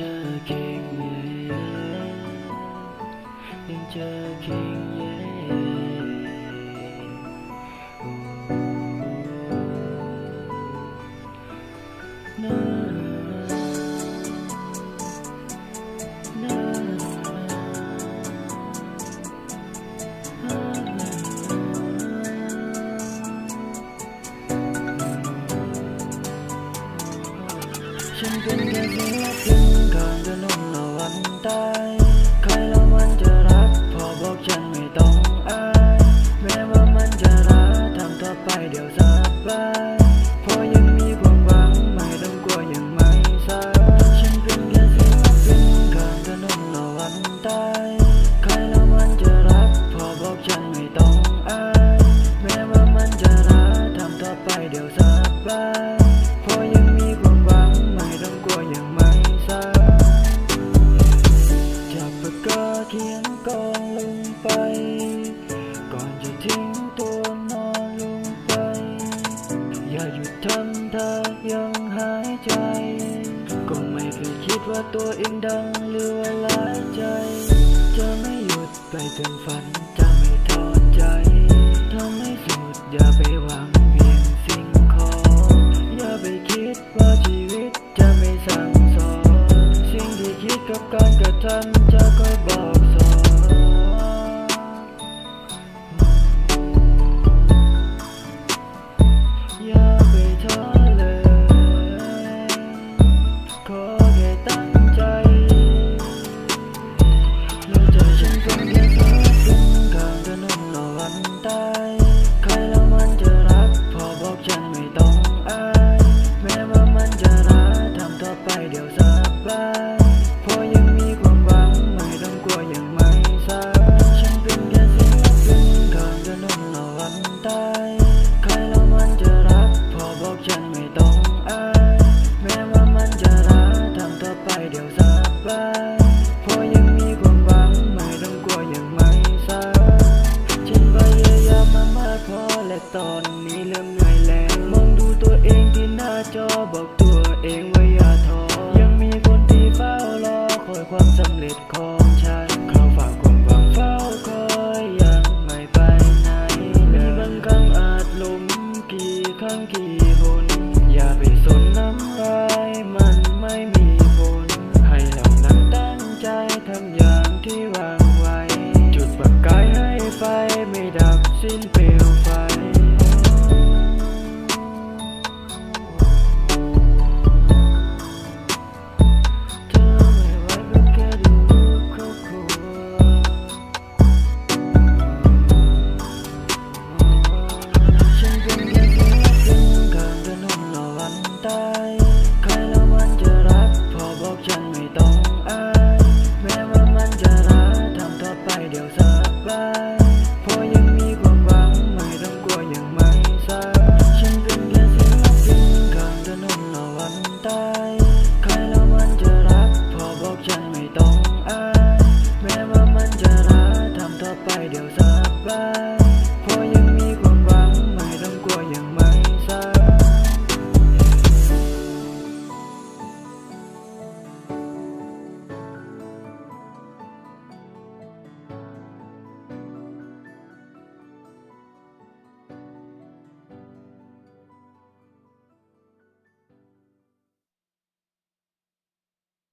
เจอเก่งเย่ยัง ฉันเป็นแค่ศิลปินก่อนจะนุ่มละวันตายใครแล้วมันจะรักพอบอกฉันำถ้ายังหายใจ ก็ไม่เคยคิดว่าตัวเองดังหรือว่าหลายใจ จะไม่หยุดไปถึงฝันจะไม่ทอดใจทำให้สุดอย่าไปหวังเพียงสิ่งของอย่าไปคิดว่าชีวิตจะไม่สั่งสอน สิ่งที่คิดกับการกระทำ ขอแค่ตั้งใจแล้วใจฉันเป็นแค่ศิลปินข้างถนนละวันตายใครแล้วมันจะรัก พอบอกฉันไม่ต้องอาย แม้ว่ามันจะรักทำต่อไปเดี๋ยวสบาย ตอนนี้เริ่มเหนื่อยแล้ว มองดูตัวเองที่หน้าจอบอกตัวเองว่าอย่าท้อยังมีคนที่เฝ้ารอคอยความสำเร็จของฉัน เขาฝากความหวังเฝ้าคอยยังไม่ไปไหนเลยบางครั้งอาจล้มกี่ครั้งกี่หนอย่าไปสนน้ำลายมันไม่มีผลให้เรานั้นตั้งใจทำอย่างที่วางไว้ จุดประกายให้ไฟไม่ดับสิ้นเปลวไฟ